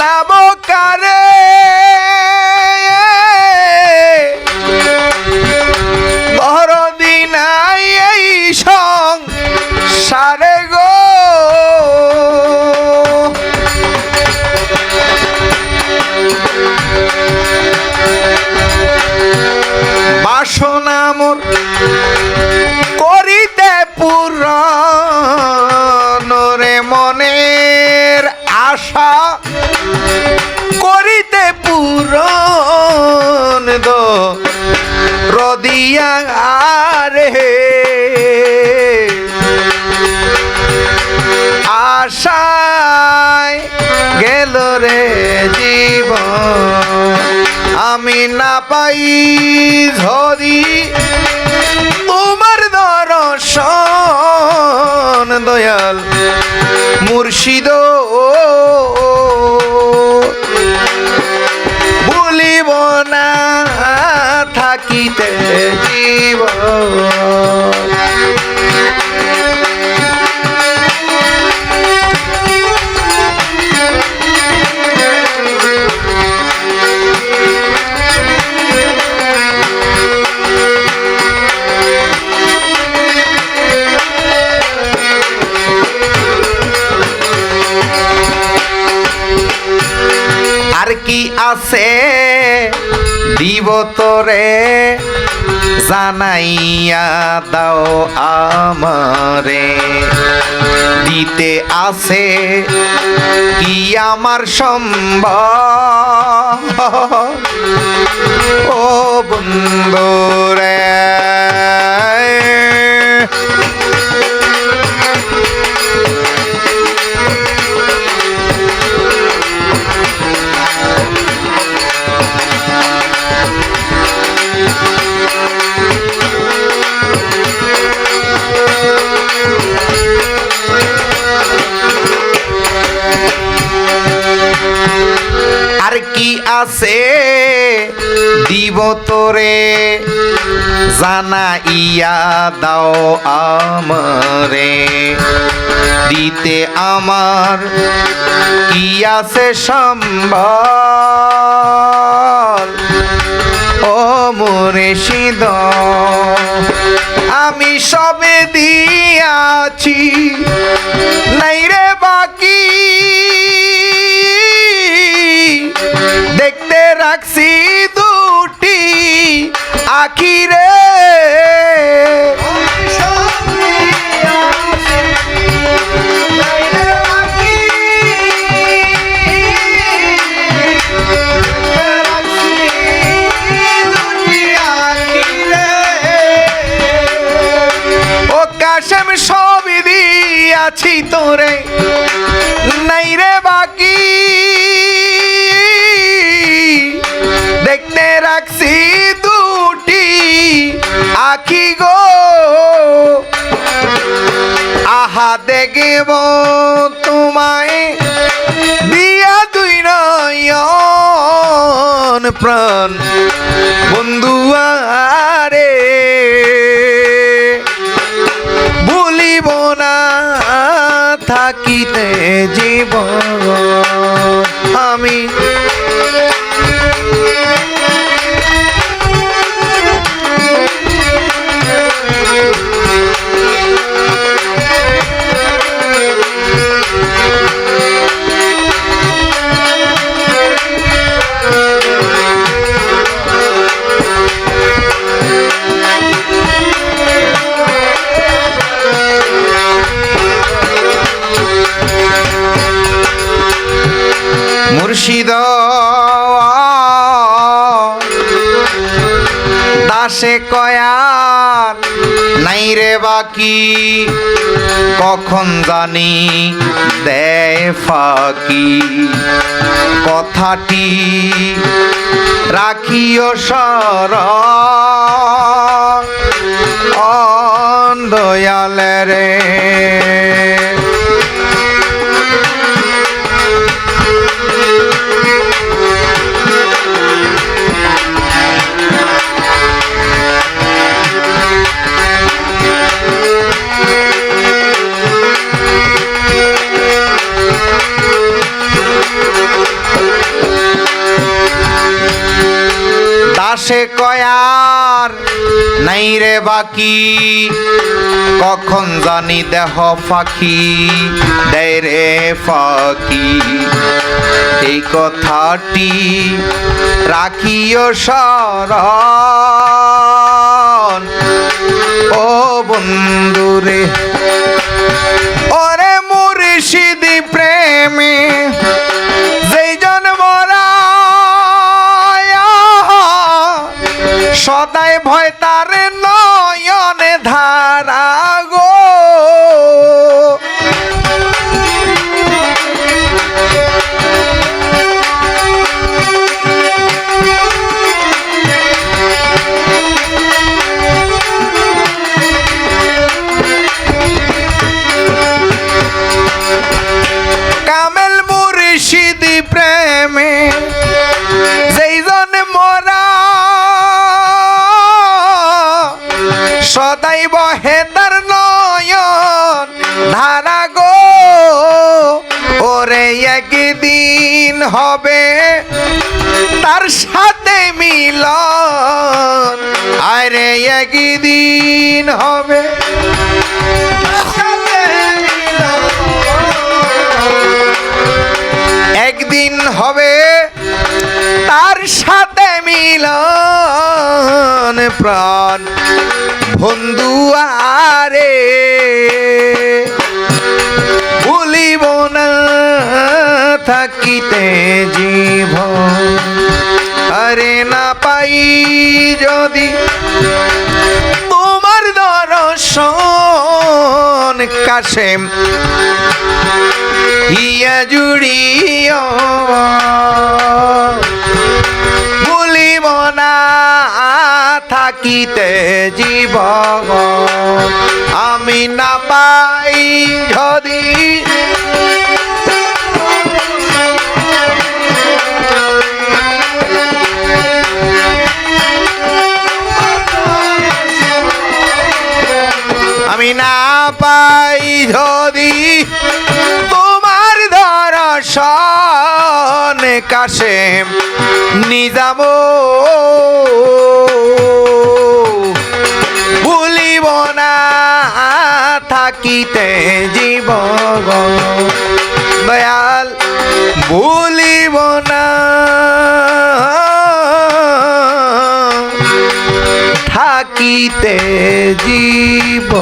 love করিতে পূরণ দো। রদিয়া রে আশায় গেল রে জীবন। আমি না পাই ঝরি তোমার দর্শন, দয়াল মুর্শিদ ভুলিব না থাকিতে জীবন দিব তোরে জানাইয়া দাও আমারে। দিতে আছে কি আমার সম্ভব? ও বন্ধুরে তোরে জানা ইয়া দাও আমারে। দিতে আমার কি আছে সম্ভব? ও মোরে সিদ আমি সবে দিয়াছি, নাই রে বাকি আখিরে ও কাশেম সবই দিয়াছি তোরে। নাই রে বাকি। দেখতে রাখছি দেখব তোমায়। দিয়া দুই নয়ন প্রাণ। বন্ধু আরে ভুলিব না থাকিতে জীবন। আমি মুর্শিদ দাসে কয়ার নাই রে বাকি, কখন জানি দেয় ফাঁকি। কথাটি রাখিও সর। দয়ালে রে। দাসে কয়ার? নাই রে বাকি। কখন জানি দেহ ফাঁকি? দেয় রে ফাঁকি। এই কথাটি রাখিও স্মরণ। ও বন্ধুরে ওরে মুর্শিদ আরে চাইব বহে নয়ন। ধারা গো, ওরে একদিন হবে তার সাথে মিল আরে একদিন হবে একদিন হবে তার সাথে মিল প্রাণ। বন্ধু আরে, ভুলিব না থাকিতে জীব আরে না পাই যদি তোমার দর্শন কাশেম ইয়া জুড়িও। থাকিতে জীব আমি না পাই যদি। আমি না পাই যদি। তোমার দর্শন কাছে নিজাম। ভুলিব না থাকিতে জীব দয়াল ভুলিব না। থাকিতে জীব